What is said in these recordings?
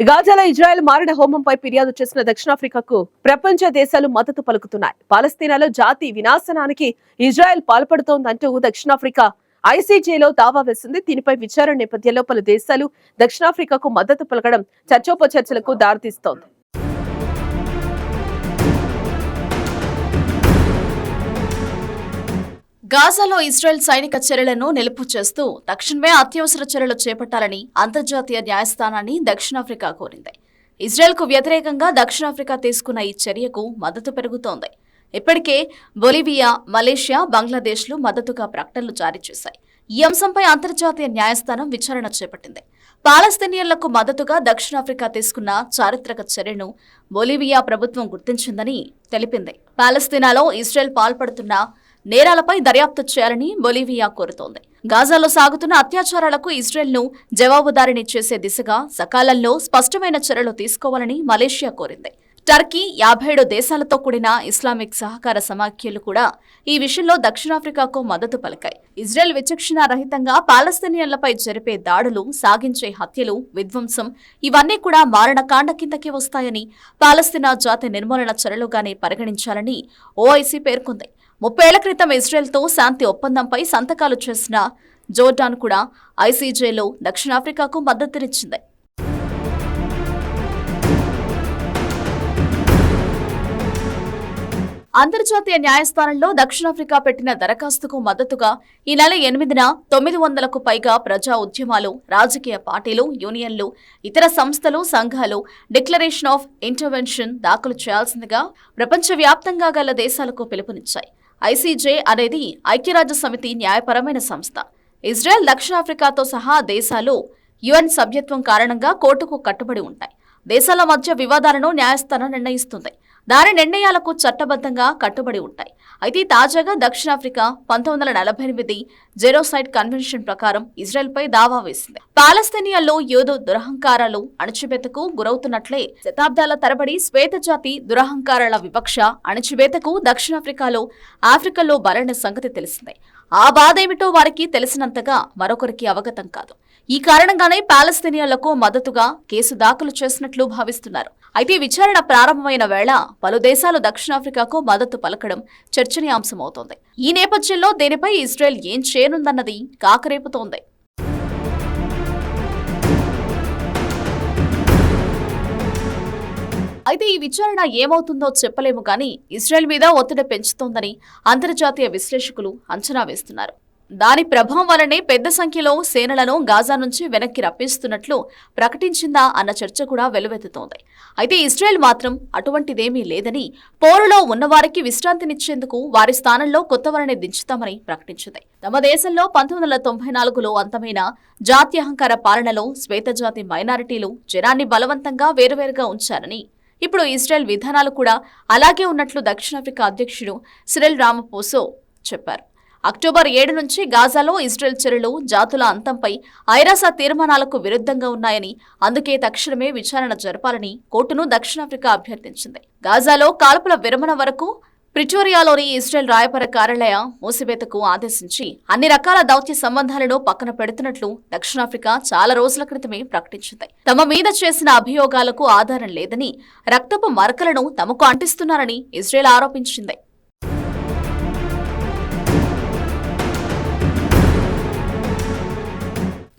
గాజాలో Israel మారణ హోమంపై ఫిర్యాదు చేసిన దక్షిణాఫ్రికాకు ప్రపంచ దేశాలు మద్దతు పలుకుతున్నాయి. పాలస్తీనాలో జాతి వినాశనానికి ఇజ్రాయెల్ పాల్పడుతోందంటూ దక్షిణాఫ్రికా ఐసీజేలో దావా వేసింది. దీనిపై విచారణ నేపథ్యంలో పలు దేశాలు దక్షిణాఫ్రికాకు మద్దతు పలకడం చర్చోపచర్చలకు దారితీస్తోంది. గాజాలో ఇజ్రాయెల్ సైనిక చర్యలను నిలుపు చేస్తూ తక్షణమే అత్యవసర చర్యలు చేపట్టాలని అంతర్జాతీయ న్యాయస్థానాన్ని దక్షిణాఫ్రికా కోరింది. ఇజ్రాయెల్కు వ్యతిరేకంగా దక్షిణాఫ్రికా తీసుకున్న ఈ చర్యకు మద్దతు పెరుగుతోంది. ఇప్పటికే బొలివియా మలేషియా బంగ్లాదేశ్లు మద్దతుగా ప్రకటనలు జారీ చేశాయి. ఈ అంశంపై అంతర్జాతీయ న్యాయస్థానం విచారణ చేపట్టింది. పాలస్తీనియన్లకు మద్దతుగా దక్షిణాఫ్రికా తీసుకున్న చారిత్రక చర్యను బొలివియా ప్రభుత్వం గుర్తించిందని తెలిపింది. పాలస్తీనాలో ఇజ్రాయెల్ పాల్పడుతున్న నేరాలపై దర్యాప్తు చేయాలని బొలివియా కోరుతోంది. గాజాలో సాగుతున్న అత్యాచారాలకు ఇజ్రాయెల్ను జవాబుదారిని చేసే దిశగా సకాలంలో స్పష్టమైన చర్యలు తీసుకోవాలని మలేషియా కోరింది. టర్కీ యాభై ఏడు దేశాలతో కూడిన ఇస్లామిక్ సహకార సమాఖ్యలు కూడా ఈ విషయంలో దక్షిణాఫ్రికాకు మద్దతు పలికాయి. ఇజ్రాయెల్ విచక్షణ రహితంగా పాలస్తీనియన్లపై జరిపే దాడులు సాగించే హత్యలు విధ్వంసం ఇవన్నీ కూడా మారణకాండ కిందకే వస్తాయని పాలస్తీనా జాతి నిర్మూలన చర్యలుగానే పరిగణించాలని ఓఐసీ పేర్కొంది. ముప్పేళ్ళ క్రితం ఇజ్రాయెల్తో శాంతి ఒప్పందంపై సంతకాలు చేసిన జోర్డాన్ కూడా ఐసీజేలో దక్షిణాఫ్రికాకు మద్దతునిచ్చింది. అంతర్జాతీయ న్యాయస్థానంలో దక్షిణాఫ్రికా పెట్టిన దరఖాస్తుకు మద్దతుగా ఈ నెల ఎనిమిదిన తొమ్మిది వందలకు పైగా ప్రజా ఉద్యమాలు రాజకీయ పార్టీలు యూనియన్లు ఇతర సంస్థలు సంఘాలు డిక్లరేషన్ ఆఫ్ ఇంటర్వెన్షన్ దాఖలు చేయాల్సిందిగా ప్రపంచవ్యాప్తంగా గల దేశాలకు పిలుపునిచ్చాయి. ఐసీజే అనేది ఐక్యరాజ్య సమితి న్యాయపరమైన సంస్థ. ఇజ్రాయెల్ దక్షిణాఫ్రికాతో సహా దేశాలు యుఎన్ సభ్యత్వం కారణంగా కోర్టుకు కట్టుబడి ఉంటాయి. దేశాల మధ్య వివాదాలను న్యాయస్థానం నిర్ణయిస్తుంది. దాని నిర్ణయాలకు చట్టబద్ధంగా కట్టుబడి ఉంటాయి. అయితే తాజాగా దక్షిణాఫ్రికా పంతొమ్మిది వందల నలభై ఎనిమిది జెరోసైడ్ కన్వెన్షన్ ప్రకారం ఇజ్రాయెల్పై దావా వేసింది. పాలస్తీనియాల్లో యోధు దురహంకారాలు అణచివేతకు గురవుతున్నట్లే శతాబ్దాల తరబడి శ్వేతజాతి దురహంకారాల వివక్ష అణచివేతకు దక్షిణాఫ్రికాలో ఆఫ్రికాలో బలైన సంగతి తెలిసిందే. ఆ బాధ ఏమిటో వారికి తెలిసినంతగా మరొకరికి అవగతం కాదు. ఈ కారణంగానే పాలస్తీనియాలకు మద్దతుగా కేసు దాఖలు చేసినట్లు భావిస్తున్నారు. అయితే విచారణ ప్రారంభమైన వేళ పలు దేశాలు దక్షిణాఫ్రికాకు మద్దతు పలకడం చర్చనీయాంశమవుతోంది. ఈ నేపథ్యంలో దీనిపై ఇజ్రాయెల్ ఏం చేయనుందన్నది కాకరేపుతోంది. అయితే ఈ విచారణ ఏమవుతుందో చెప్పలేము కానీ ఇజ్రాయెల్ మీద ఒత్తిడి పెంచుతోందని అంతర్జాతీయ విశ్లేషకులు అంచనా వేస్తున్నారు. దాని ప్రభావం వలనే పెద్ద సంఖ్యలో సేనలను గాజా నుంచి వెనక్కి రప్పిస్తున్నట్లు ప్రకటించిందా అన్న చర్చ కూడా వెలువెత్తుతోంది. అయితే ఇజ్రాయెల్ మాత్రం అటువంటిదేమీ లేదని పోరులో ఉన్నవారికి విశ్రాంతినిచ్చేందుకు వారి స్థానంలో కొత్త వారిని దించుతామని ప్రకటించింది. తమ దేశంలో పంతొమ్మిది వందల తొంభై నాలుగులో అంతమైన జాత్యహంకార పాలనలో శ్వేతజాతి మైనారిటీలు జనాన్ని బలవంతంగా వేరువేరుగా ఉంచారని ఇప్పుడు ఇజ్రాయెల్ విధానాలు కూడా అలాగే ఉన్నట్లు దక్షిణాఫ్రికా అధ్యక్షుడు సిరెల్ రామపోసో చెప్పారు. అక్టోబర్ ఏడు నుంచి గాజాలో ఇజ్రాయెల్ చర్యలు జాతుల అంతంపై ఐరాస తీర్మానాలకు విరుద్ధంగా ఉన్నాయని అందుకే తక్షణమే విచారణ జరపాలని కోర్టును దక్షిణాఫ్రికా అభ్యర్థించింది. గాజాలో కాల్పుల విరమణ వరకు ప్రిటోరియాలోని ఇజ్రాయెల్ రాయపర కార్యాలయ మూసివేతకు ఆదేశించి అన్ని రకాల దౌత్య సంబంధాలను పక్కన పెడుతున్నట్లు దక్షిణాఫ్రికా చాలా రోజుల క్రితమే ప్రకటించింది. తమ మీద చేసిన అభియోగాలకు ఆధారం లేదని రక్తపు మరకలను తమకు అంటిస్తున్నారని ఇజ్రాయెల్ ఆరోపించింది.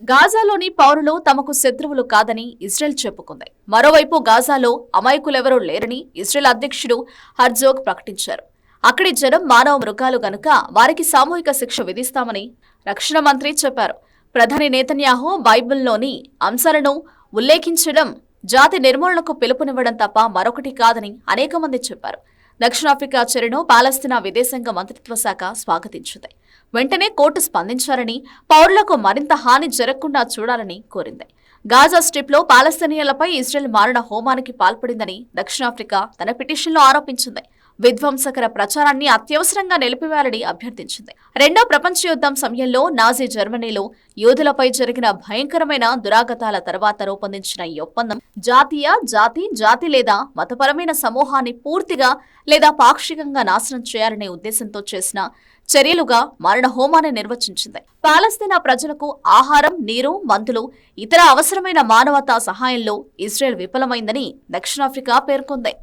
గాజాలోని పౌరులు తమకు శత్రువులు కాదని ఇజ్రాయెల్ చెప్పుకుంది. మరోవైపు గాజాలో అమాయకులెవరూ లేరని ఇజ్రాయెల్ అధ్యక్షుడు హర్జోగ్ ప్రకటించారు. అక్కడి జనం మానవ మృగాలు గనుక వారికి సామూహిక శిక్ష విధిస్తామని రక్షణ మంత్రి చెప్పారు. ప్రధాని నేతన్యాహు బైబిల్లోని అంశాలను ఉల్లేఖించడం జాతి నిర్మూలనకు పిలుపునివ్వడం తప్ప మరొకటి కాదని అనేక మంది చెప్పారు. దక్షిణాఫ్రికా చర్యను పాలస్తీనా విదేశాంగ మంత్రిత్వ శాఖ స్వాగతించింది. వెంటనే కోర్టు స్పందించారని పౌరులకు మరింత హాని జరగకుండా చూడాలని కోరింది. గాజా స్ట్రిప్లో పాలస్తీనియన్లపై ఇజ్రాయెల్ మారణ హోమానికి పాల్పడిందని దక్షిణాఫ్రికా తన పిటిషన్లో ఆరోపించింది. విధ్వంసకర ప్రచారాన్ని అత్యవసరంగా నిలిపివేయాలని అభ్యర్థించింది. రెండో ప్రపంచ యుద్ధం సమయంలో నాజీ జర్మనీలో యోధులపై జరిగిన భయంకరమైన దురాగతాల తర్వాత రూపొందించిన ఈ ఒప్పందం జాతీయ జాతి జాతి లేదా మతపరమైన సమూహాన్ని పూర్తిగా లేదా పాక్షికంగా నాశనం చేయాలనే ఉద్దేశంతో చేసిన చర్యలుగా మరణ హోమాన్ని నిర్వచించింది. పాలస్తీనా ప్రజలకు ఆహారం నీరు మందులు ఇతర అవసరమైన మానవతా సహాయంలో ఇజ్రాయెల్ విఫలమైందని దక్షిణాఫ్రికా పేర్కొంది.